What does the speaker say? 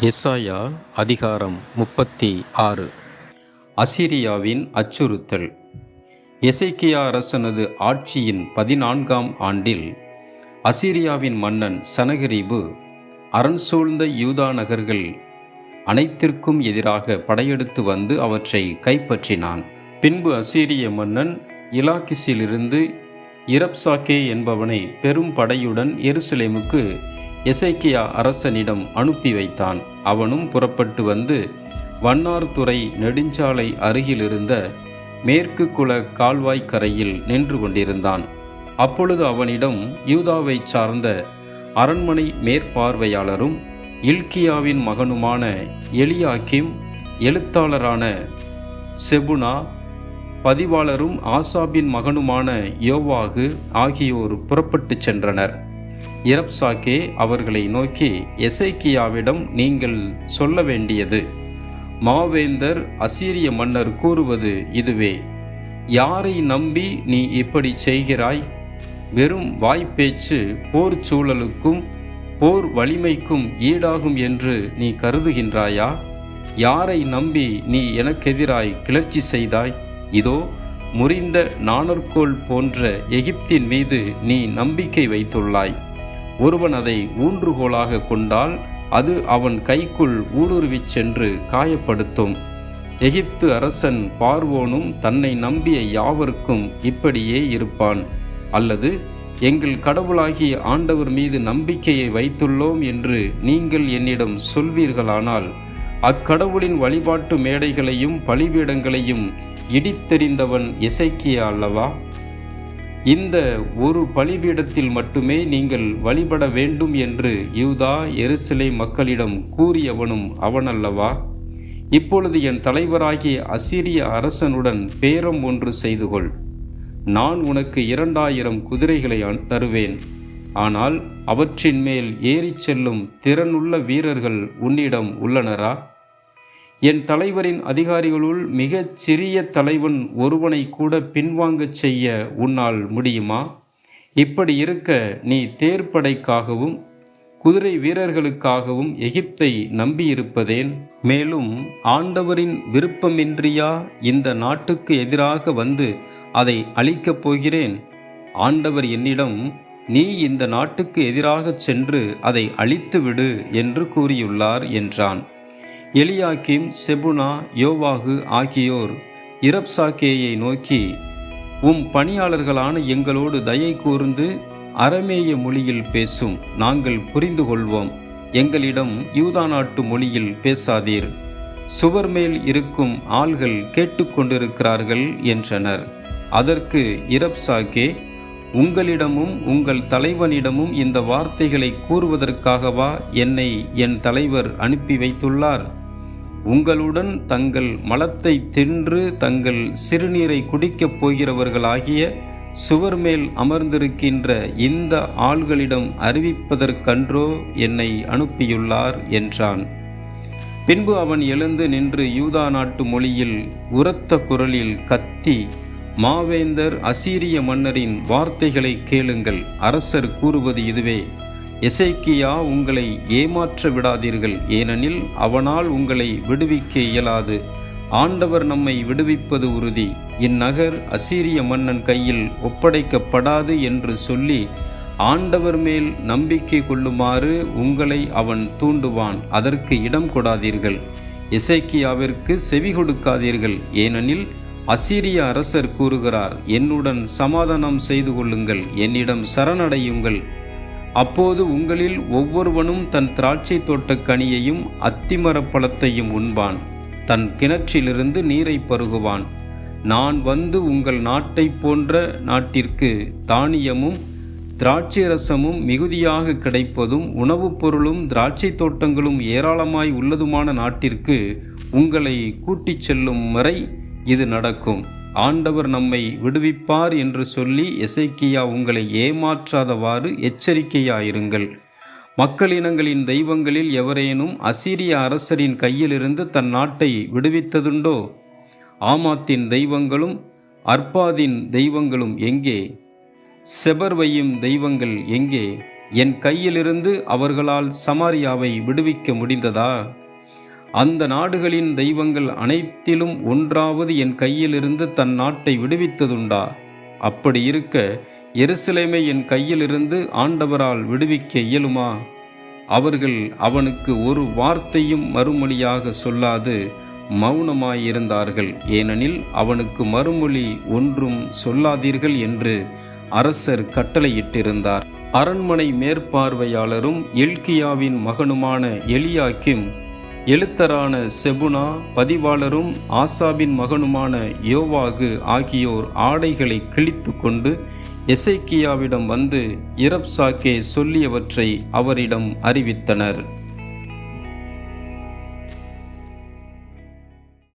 எசாயா அதிகாரம் முப்பத்தி ஆறு. அசிரியாவின் அச்சுறுத்தல். எசைக்கியா அரசனது ஆட்சியின் பதினான்காம் ஆண்டில் அசிரியாவின் மன்னன் சனகரிபு அரண் சூழ்ந்த யூதா நகர்கள் அனைத்திற்கும் எதிராக படையெடுத்து வந்து அவற்றை கைப்பற்றினான். பின்பு அசீரிய மன்னன் இலாக்கிஸிலிருந்து இரப்சாக்கே என்பவனை பெரும் படையுடன் எருசலேமுக்கு எசைக்கியா அரசனிடம் அனுப்பி வைத்தான். அவனும் புறப்பட்டு வந்து வண்ணார்துறை நெடுஞ்சாலை அருகிலிருந்த மேற்கு குல கால்வாய் கரையில் நின்று கொண்டிருந்தான். அப்பொழுது அவனிடம் யூதாவைச் சார்ந்த அரண்மனை மேற்பார்வையாளரும் இல்கியாவின் மகனுமான எலியாக்கிம் எழுத்தாளரான செபுனா பதிவாளரும் ஆசாபின் மகனுமான யோவாகு ஆகியோர் புறப்பட்டுச் சென்றனர். இரப்சாக்கே அவர்களை நோக்கி எசைக்கியாவிடம் நீங்கள் சொல்ல வேண்டியது மாவேந்தர் அசீரிய மன்னர் கூறுவது இதுவே. யாரை நம்பி நீ இப்படி செய்கிறாய்? வெறும் வாய்ப்பேச்சு போர் சூழலுக்கும் போர் வலிமைக்கும் ஈடாகும் என்று நீ கருதுகின்றாயா? யாரை நம்பி நீ எனக்கெதிராய் கிளர்ச்சி செய்தாய்? இதோ முறிந்த நாணற்கோள் போன்ற எகிப்தின் மீது நீ நம்பிக்கை வைத்துள்ளாய். ஒருவன் அதை ஊன்றுகோலாக கொண்டால் அது அவன் கைக்குள் ஊடுருவிச் சென்று காயப்படுத்தும். எகிப்து அரசன் பார்வோனும் தன்னை நம்பிய யாவருக்கும் இப்படியே இருப்பான். அல்லது எங்கள் கடவுளாகிய ஆண்டவர் மீது நம்பிக்கையை வைத்துள்ளோம் என்று நீங்கள் என்னிடம் சொல்வீர்களானால் அக்கடவுளின் வழிபாட்டு மேடைகளையும் பலிபீடங்களையும் இடித்தெறிந்தவன் இசைக்கிய அல்லவா? இந்த ஒரு பலிபீடத்தில் மட்டுமே நீங்கள் வழிபட வேண்டும் என்று யூதா எருசலே மக்களிடம் கூறியவனும் அவனல்லவா? இப்பொழுது என் தலைவராகிய அசிரிய அரசனுடன் பேரம் ஒன்று செய்து கொள். நான் உனக்கு இரண்டாயிரம் குதிரைகளை தருவேன். ஆனால் அவற்றின் மேல் ஏறிச் செல்லும் திறனுள்ள வீரர்கள் உன்னிடம் உள்ளனரா? என் தலைவரின் அதிகாரிகளுள் மிகச் சிறிய தலைவன் ஒருவனை கூட பின்வாங்கச் செய்ய உன்னால் முடியுமா? இப்படி இருக்க நீ தேர்ப்படைக்காகவும் குதிரை வீரர்களுக்காகவும் எகிப்தை நம்பியிருப்பதேன்? மேலும் ஆண்டவரின் விருப்பமின்றியா இந்த நாட்டுக்கு எதிராக வந்து அதை அழிக்கப் போகிறேன்? ஆண்டவர் என்னிடம் நீ இந்த நாட்டுக்கு எதிராகச் சென்று அதை அழித்துவிடு என்று கூறியுள்ளார் என்றான். எலியாக்கிம் செபுனா யோவாகு ஆகியோர் இரப்சாக்கேயை நோக்கி உம் பணியாளர்களான எங்களோடு தயை கூர்ந்து அரமேய மொழியில் பேசும். நாங்கள் புரிந்து கொள்வோம் எங்களிடம் யூதா நாட்டு மொழியில் பேசாதீர். சுவர் மேல் இருக்கும் ஆள்கள் கேட்டுக்கொண்டிருக்கிறார்கள் என்றனர். அதற்கு இரப்சாக்கே உங்களிடமும் உங்கள் தலைவனிடமும் இந்த வார்த்தைகளை கூறுவதற்காகவா என்னை என் தலைவர் அனுப்பி வைத்துள்ளார்? உங்களுடன் தங்கள் மலத்தை தின்று தங்கள் சிறுநீரை குடிக்கப் போகிறவர்களாகிய சுவர் மேல் அமர்ந்திருக்கின்ற இந்த ஆள்களிடம் அறிவிப்பதற்கன்றோ என்னை அனுப்பியுள்ளார் என்றான். பின்பு அவன் எழுந்து நின்று யூதா நாட்டு மொழியில் உரத்த குரலில் கத்தி மாவேந்தர் அசீரிய மன்னரின் வார்த்தைகளை கேளுங்கள். அரசர் கூறுவது இதுவே எசைக்கியா உங்களை ஏமாற்ற விடாதீர்கள். ஏனெனில் அவனால் உங்களை விடுவிக்க இயலாது. ஆண்டவர் நம்மை விடுவிப்பது உறுதி. இந்நகர் அசீரிய மன்னன் கையில் ஒப்படைக்கப்படாது என்று சொல்லி ஆண்டவர் மேல் நம்பிக்கை கொள்ளுமாறு உங்களை அவன் தூண்டுவான். அதற்கு இடம் கொடாதீர்கள். இசைக்கியாவிற்கு செவி கொடுக்காதீர்கள். ஏனெனில் அசீரிய அரசர் கூறுகிறார் என்னுடன் சமாதானம் செய்து கொள்ளுங்கள் என்னிடம் சரணடையுங்கள். அப்போது உங்களில் ஒவ்வொருவனும் தன் திராட்சை தோட்ட கனியையும் அத்திமரப் பழத்தையும் உண்பான். தன் கிணற்றிலிருந்து நீரை பருகுவான். நான் வந்து உங்கள் நாட்டை போன்ற நாட்டிற்கு தானியமும் திராட்சை ரசமும் மிகுதியாக கிடைப்பதும் உணவுப் பொருளும் திராட்சை தோட்டங்களும் ஏராளமாய் உள்ளதுமான நாட்டிற்கு உங்களை கூட்டிச் செல்லும் வரை இது நடக்கும். ஆண்டவர் நம்மை விடுவிப்பார் என்று சொல்லி எசைக்கியா உங்களை ஏமாற்றாதவாறு எச்சரிக்கையாயிருங்கள். மக்களினங்களின் தெய்வங்களில் எவரேனும் அசீரிய அரசரின் கையிலிருந்து தன் நாட்டை விடுவித்ததுண்டோ? ஆமாத்தின் தெய்வங்களும் அர்பாதின் தெய்வங்களும் எங்கே? செபர்வையும் தெய்வங்கள் எங்கே? என் கையிலிருந்து அவர்களால் சமாரியாவை விடுவிக்க முடிந்ததா? அந்த நாடுகளின் தெய்வங்கள் அனைத்திலும் ஒன்றாவது என் கையிலிருந்து தன் நாட்டை விடுவித்ததுண்டா? அப்படி இருக்க எருசலேமை என் கையிலிருந்து ஆண்டவரால் விடுவிக்க இயலுமா? அவர்கள் அவனுக்கு ஒரு வார்த்தையும் மறுமொழியாக சொல்லாது மௌனமாயிருந்தார்கள். ஏனெனில் அவனுக்கு மறுமொழி ஒன்றும் சொல்லாதீர்கள் என்று அரசர் கட்டளையிட்டிருந்தார். அரண்மனை மேற்பார்வையாளரும் எல்கியாவின் மகனுமான எலியாக்கிம் எழுத்தரான செபுனா பதிவாளரும் ஆசாபின் மகனுமான யோவாகு ஆகியோர் ஆடைகளை கிழித்து கொண்டு எசைக்கியாவிடம் வந்து இரப்சாக்கே சொல்லியவற்றை அவரிடம் அறிவித்தனர்.